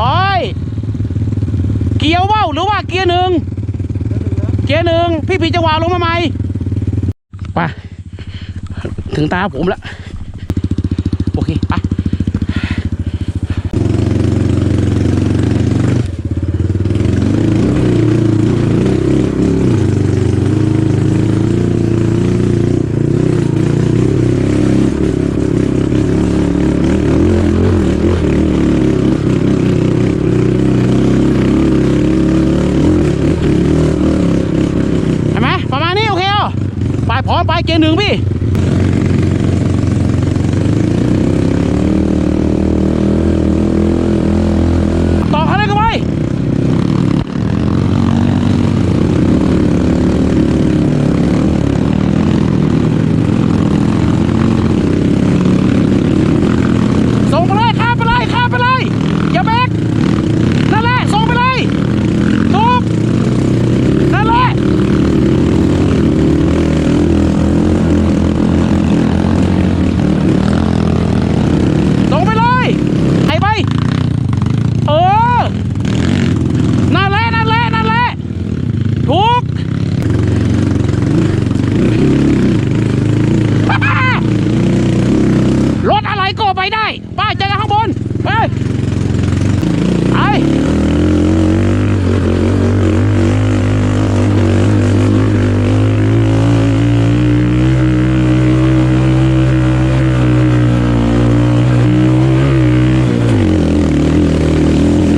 ร้อย เกียร์ว่าวหรือว่าเกียร์หนึ่งเกียร์หนึ่งพี่ผีจังหวะลงมาไหมไปถึงตาผมแล้ว โอเค ไป เห็นไหมประมาณนี้โอเคเหรอไปพร้อมไป เกียร์หนึ่งพี่ ต่อคันเร่งกันไปส่งไปเลยข้ามไปเลยข้ามไปเลย อย่าเบรกนั่นแหละส่งไปเลยถูกนั่นแหละ ส่งไปเลยไอ้ไป เออ นั่นแหละ นั่นแหละ นั่นแหละ ถูก รถอะไรก็ไปได้ ป้าเจอกันข้างบน เฮ้ยไป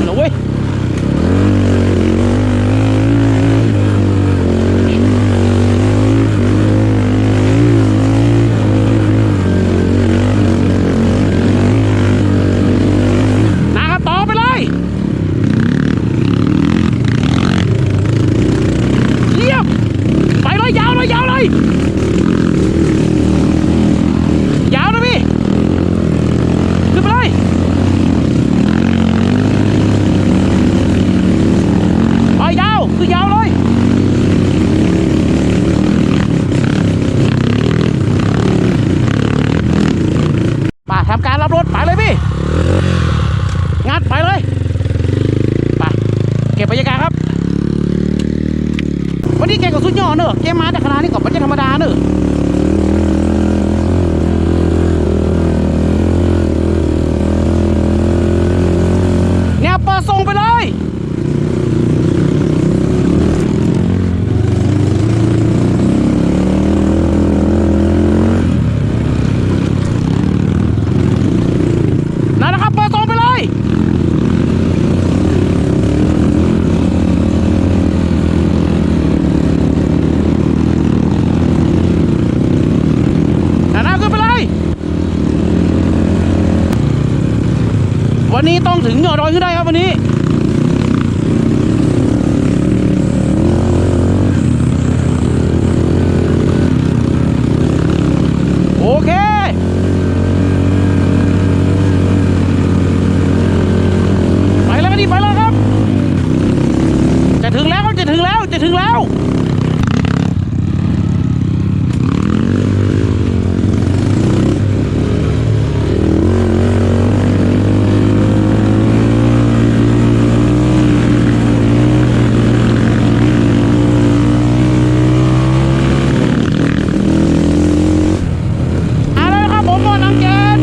เอาเว้ย นะครับต่อไปเลยเยี่ยมไปเลยยาวเลยยาวเลยยาวนะพี่ขึ้นไปเลยไปยาวคือยาวเลยมาทำการรับรถ ไปเลยพี่ งัดไปเลย ไป เก็บบรรยากาศครับ วันนี้แกกับสุดยอดเนอะแกมาแต่ขนาดนี้ก็ไม่ใช่ธรรมดาเนอะเนี่ยเปิดส่งไปเลย นั่นนะครับ เปิดส่งไปเลย นานาขึ้นไปเลย วันนี้ต้องถึงยอดดอยขึ้นได้ครับวันนี้ โอเค ไปแล้วก็ดีไปแล้วครับ จะถึงแล้วจะถึงแล้วจะถึงแล้ว เอาแล้วนะครับผมหมดน้ำเกน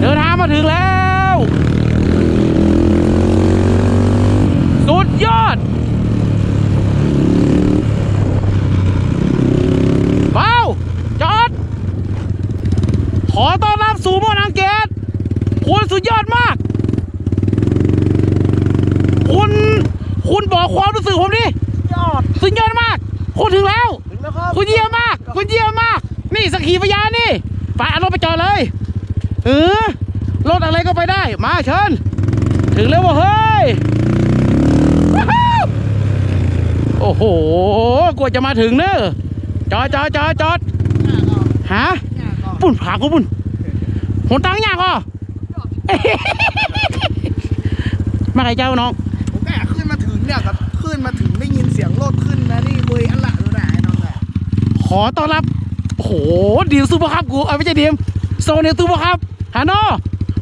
เดินทางมาถึงแล้ว สุดยอดว้าวจอด ขอต้อนรับสู่หมอนังเกตคุณสุดยอดมาก คุณ คุณ บอกความรู้สึกผมดิยอดสุดยอดมาก คุณถึงแล้ว ถึงแล้วครับคุณเยี่ยมมาก คุณเยี่ยมมาก นี่สักขีพยานนี่ไปเอารถไปจอดเลย เออรถอะไรก็ไปได้ มาเชิญ ถึงแล้วว่ะเฮ้ยว้าวโอ้อ้โห กว่าจะมาถึงเนอะจอดจอดจอดจอดฮะ ปุ่นผากูปุ่นหนตังยากอะมาไกลเจ้าน้อง เนี่ยครับขึ้นมาถึงได้ยินเสียงรถขึ้นนะนี่เวยอันละดูนะไอ้น้องแหละขอต้อนรับโอ้โหดีลซูเปอร์คัพกูเอาไม่ใช่ดีมโซเนลซูเปอร์คัพฮานโน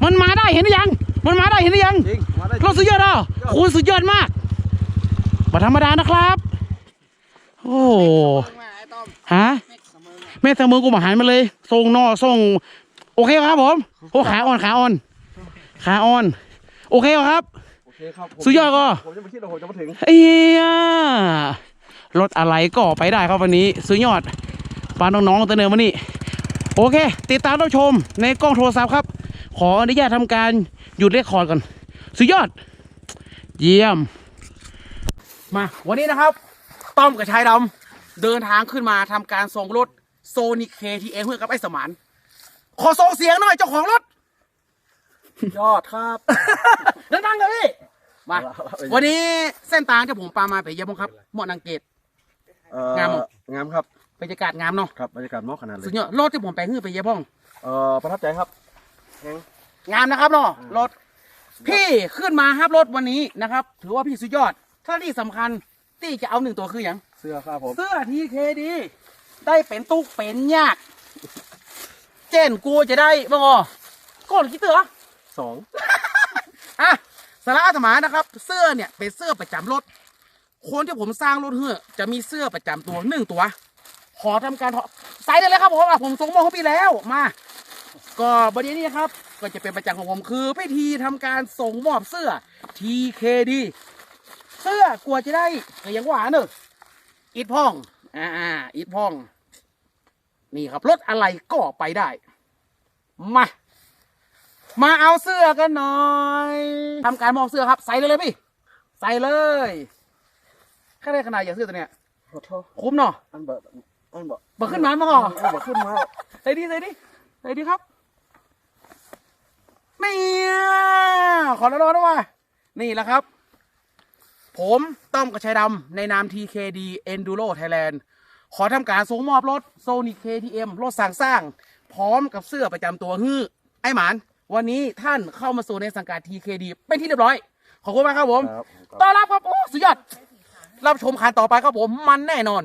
มันมาได้เห็นหรือยัง มันมาได้เห็นหรือยังจริงมาได้รถสุดยอดอะคุณสุดยอดมากบัธรรมดานะครับ โอ้ไอ้ต้อมฮะแม็กเสมอแม่เสมอกูมาหันมาเลยส่งนอส่งโอเคครับผมโอ้ขาอ่อนขาอ่อนขาอ่อน โอเคครับโอ เคครับสุดยอดก็ผมจะไม่คิดว่าผมจะมาถึงเอียรถอะไรก็ไปได้ครับวันนี้สุดยอดปาน้องๆเตเนอร์มานี่โอเค ติดตามรับชมในกล้องโทรศัพท์ครับ ขออนุญาตทำการหยุดเรคคอร์ดก่อน สุดยอด เยี่ยม มาวันนี้นะครับ ต้อมกับชายดำเดินทางขึ้นมาทำการส่งรถโซนิเคทีเอเพื่อกับไอ้สมานขอส่งเสียงหน่อยเจ้าของรถ ยอดครับ ดังๆกันพี่ มาวันนี้เส้นทางที่ผมปามาไปเยี่ยมครับเหมาะนังเกต เอ่องามเหรอ งามครับบรรยากาศงามเนาะครับบรรยากาศเหมอกขนาดเลสุดยยอดรถที่ผมไปฮื้อไปเยี่ยมพ่องเอ่อประทับใจครับแฮง งามนะครับเนาะรถพี่ขึ้นมาครับรถวันนี้นะครับ ถือว่าพี่สุดยอด ถ้าที่สำคัญที่จะเอาหนึ่งตัวคืออย่างเสื้อครับผมเสื้อทีเคดีได้เป็นตุกเป็นยาก เจนกูจะได้บ้างอ๋อก่อนคิดเถอะสอง อะ สาระอาตมานะครับ เสื้อเนี่ยเป็นเสื้อประจำรถ คนที่ผมสร้างรถเฮือจะมีเสื้อประจำตัวหนึ่งตัว ขอทำการถอใส่ได้เลยครับผมอะผมส่งมอบให้พี่แล้วมา ก็ประเด็นนี้นะครับ ก็จะเป็นประจำของผมคือพิธีทำการส่งมอบเสื้อ TKD เสื้อกลัวจะได้ก็ยังหวานเนอะอิดพ่องอ่าอิดพ่อง นี่ครับรถอะไรก็ไปได้ มา มาเอาเสื้อกันหน่อยทำการมอบเสื้อครับใส่เลยเลยพี่ ใส่เลยแค่ได้ขนาดอย่างเสื้อตัวเนี้ยขอโทษคุ้มเนาะอันเบิดอันเบิดเบิกขึ้นมามั้งอ๋ออันเบิดขึ้นมาใส่ดิใส่ดิใส่ดิครับนี่ขอร้อนๆนะว่านี่แหละครับ ผมต้อมกระชัยดำในนาม TKD Enduro Thailand ขอทำการส่งมอบรถ Sonic KTM รถสั่งสร้าง พร้อมกับเสื้อประจำตัวฮือไอ้หมาน วันนี้ท่านเข้ามาสู่ในสังกัด TKD เป็นที่เรียบร้อย ขอบคุณมากครับผม ครับ ต้อนรับครับ โอ้ สุดยอด รับชมคันต่อไปครับผม มันแน่นอน